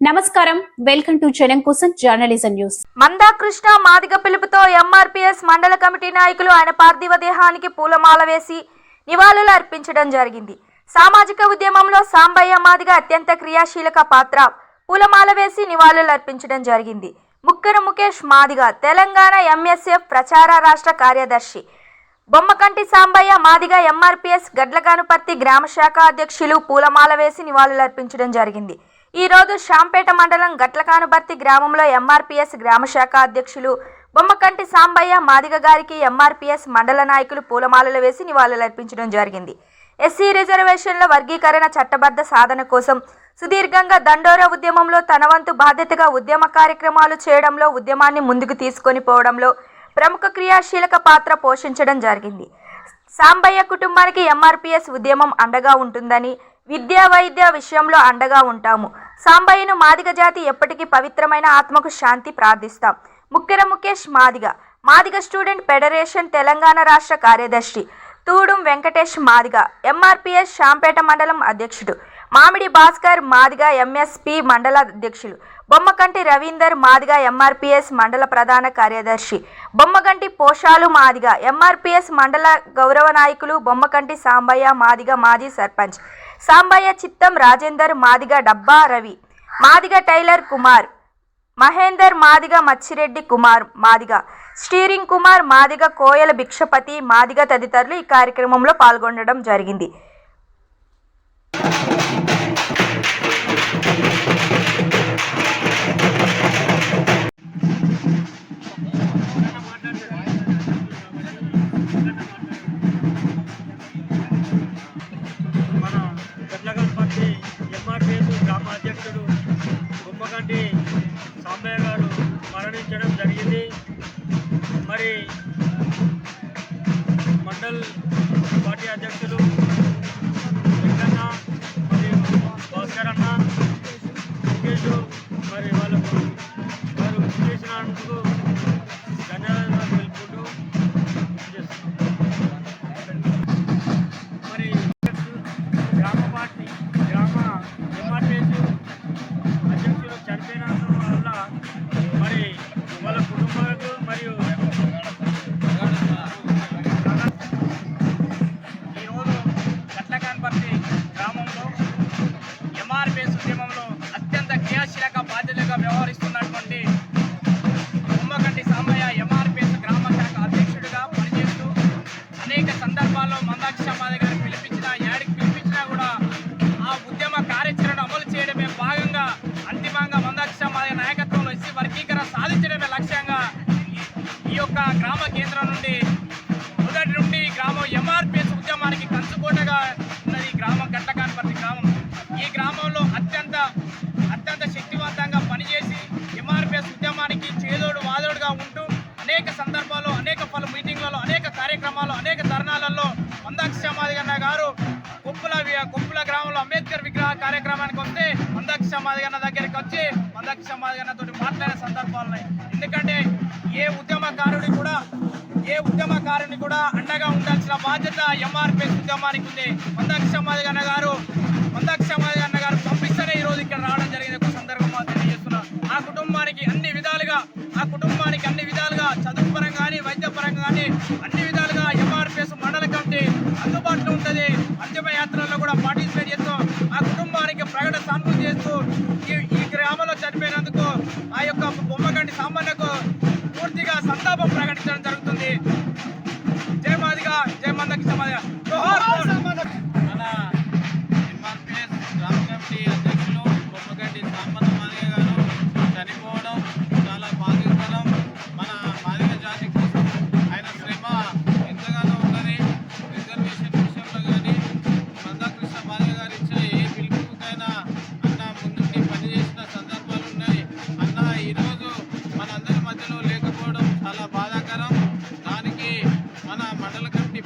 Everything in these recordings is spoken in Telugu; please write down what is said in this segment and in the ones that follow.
నమస్కారం. వెల్కమ్ టు జనం కోసం జర్నలిజం న్యూస్. మందాకృష్ణ మాదిగ పిలుపుతో ఎంఆర్పీఎస్ మండల కమిటీ నాయకులు ఆయన పార్థివ దేహానికి పూలమాల వేసి నివాళులు అర్పించడం జరిగింది. సామాజిక ఉద్యమంలో సాంబయ్య మాదిగ అత్యంత క్రియాశీలక పాత్ర. పూలమాల వేసి నివాళులు అర్పించడం జరిగింది. ముక్కర ముఖేష్ మాదిగ తెలంగాణ ఎంఎస్ఎఫ్ ప్రచార రాష్ట్ర కార్యదర్శి. బొమ్మకంటి సాంబయ్య మాదిగ ఎంఆర్పీఎస్ గడ్లగానుపర్తి గ్రామ శాఖ అధ్యక్షులు పూలమాల వేసి నివాళులర్పించడం జరిగింది. ఈరోజు శాంపేట మండలం గట్లకానుబర్తి గ్రామంలో ఎంఆర్పిఎస్ గ్రామ శాఖ అధ్యక్షులు బొమ్మకంటి సాంబయ్య మాదిగ గారికి ఎంఆర్పీఎస్ మండల నాయకులు పూలమాలలు వేసి నివాళులర్పించడం జరిగింది. ఎస్సీ రిజర్వేషన్ల వర్గీకరణ చట్టబద్ధ సాధన కోసం సుదీర్ఘంగా దండోర ఉద్యమంలో తనవంతు బాధ్యతగా ఉద్యమ కార్యక్రమాలు చేయడంలో ఉద్యమాన్ని ముందుకు తీసుకొని పోవడంలో ప్రముఖ క్రియాశీలక పాత్ర పోషించడం జరిగింది. సాంబయ్య కుటుంబానికి ఎంఆర్పిఎస్ ఉద్యమం అండగా ఉంటుందని విద్యా వైద్య విషయంలో అండగా ఉంటాము. సాంబయ్యను మాదిగ జాతి ఎప్పటికీ పవిత్రమైన ఆత్మకు శాంతి ప్రార్థిస్తాం. ముక్కెర ముఖేష్ మాదిగ. మాదిగ స్టూడెంట్ ఫెడరేషన్ తెలంగాణ రాష్ట్ర కార్యదర్శి తూడుం వెంకటేష్ మాదిగ. ఎంఆర్పిఎస్ శాంపేట మండలం అధ్యక్షుడు. మామిడి భాస్కర్ మాదిగ ఎంఎస్పి మండల అధ్యక్షులు. బొమ్మకంటి రవీందర్ మాదిగ ఎంఆర్పిఎస్ మండల ప్రధాన కార్యదర్శి. బొమ్మగంటి పోషాలు మాదిగ. ఎంఆర్పిఎస్ మండల గౌరవ నాయకులు బొమ్మకంటి సాంబయ్య మాదిగ మాజీ సర్పంచ్. సాంబయ్య చిత్తం రాజేందర్ మాదిగ డబ్బా రవి. మాదిగ టైలర్ కుమార్. మహేందర్ మాదిగ మచ్చిరెడ్డి కుమార్ మాదిగ. స్టీరింగ్ కుమార్ మాదిగ కోయల భిక్షపతి మాదిగ తదితరులు ఈ కార్యక్రమంలో పాల్గొనడం జరిగింది. మండల్ పార్టీ అధ్యక్షులు సందర్భాల్లో మీటింగ్లలో అనేక కార్యక్రమాలు అనేక ధర్నాలలో మందాక్ష మాదిగన్న గారు కుప్పుల వి- కుప్పుల గ్రామంలో అంబేద్కర్ విగ్రహ కార్యక్రమానికి వస్తే మందాక్ష అన్న దగ్గరికి వచ్చి మందాక్ష మాదిగన్న తోటి మాట్లాడే సందర్భాలు ఉన్నాయి. ఎందుకంటే ఏ ఉద్యమకారుడి కూడా ఏ ఉద్యమకారుని కూడా అండగా ఉండాల్సిన బాధ్యత ఎంఆర్పీ ఉద్యమానికి ఉంది. మందాక్ష అన్న గారు ఉంటుంది యాత్రలో కూడా పార్టిసిపేట్ చేస్తూ ఆ కుటుంబానికి ప్రకట సానుభూతి చేస్తూ ఈ ఈ గ్రామంలో చనిపోయినందుకు ఆ యొక్క బొమ్మగంటి సామాన్యకు పూర్తిగా సంతాపం ప్రకటించడం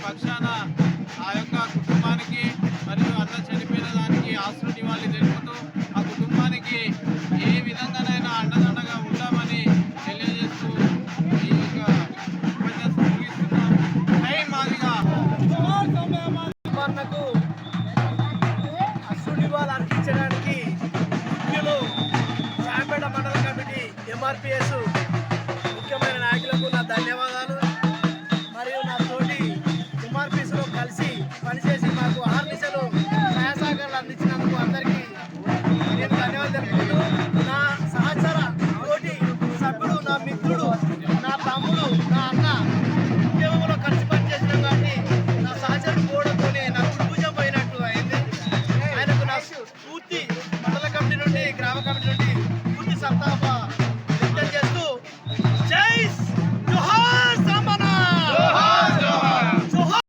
పక్షాన ఆ యొక్క కుటుంబానికి మరియు అన్న చనిపోయిన దానికి ఆస్తులు నివాళి తెలుపుతూ ఆ కుటుంబానికి ఏ విధంగానైనా అండదండగా ఉంటామని తెలియజేస్తూ ఈ యొక్క ఉపన్యాసం ముగిస్తున్నాం అర్పించడానికి ముఖ్యులు చాపేట మండల కమిటీ ఎంఆర్పిఎస్ స్ఫూర్తి